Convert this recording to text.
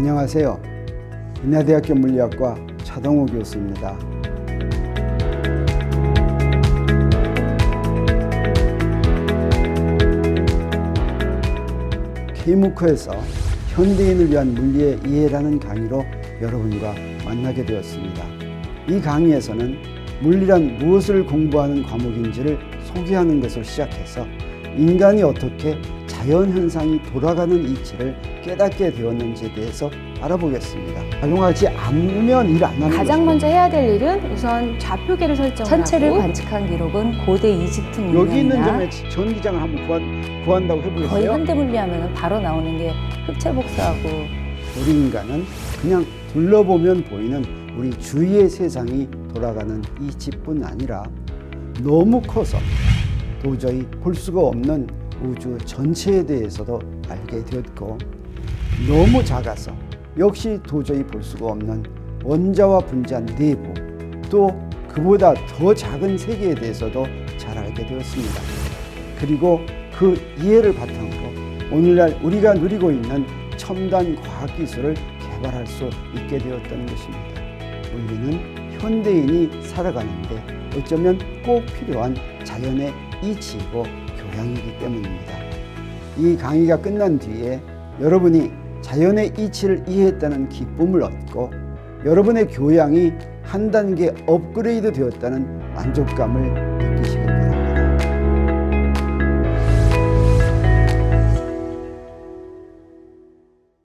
안녕하세요. 인하대학교 물리학과 차동호 교수입니다. K무크에서 현대인을 위한 물리의 이해라는 강의로 여러분과 만나게 되었습니다. 이 강의에서는 물리란 무엇을 공부하는 과목인지를 소개하는 것을 시작해서 인간이 어떻게 자연 현상이 돌아가는 이치를 깨닫게 되었는지에 대해서 알아보겠습니다. 작용하지 않으면 일 안 하는 가장 먼저 해야 될 일은 우선 좌표계를 설정하고 천체를 관측한 기록은 고대 이집트 여기 있는 문명이나 점에 전기장을 한번 구한, 구한다고 거의 해보겠어요? 현대 물리하면 바로 나오는 게 흑체 복사하고 우리 인간은 그냥 둘러보면 보이는 우리 주위의 세상이 돌아가는 이치뿐 아니라 너무 커서 도저히 볼 수가 없는 우주 전체에 대해서도 알게 되었고 너무 작아서 역시 도저히 볼 수가 없는 원자와 분자 내부 또 그보다 더 작은 세계에 대해서도 잘 알게 되었습니다. 그리고 그 이해를 바탕으로 오늘날 우리가 누리고 있는 첨단 과학 기술을 개발할 수 있게 되었다는 것입니다. 물리는 현대인이 살아가는데 어쩌면 꼭 필요한 자연의 이치이고 교양이기 때문입니다. 이 강의가 끝난 뒤에 여러분이 자연의 이치를 이해했다는 기쁨을 얻고 여러분의 교양이 한 단계 업그레이드 되었다는 만족감을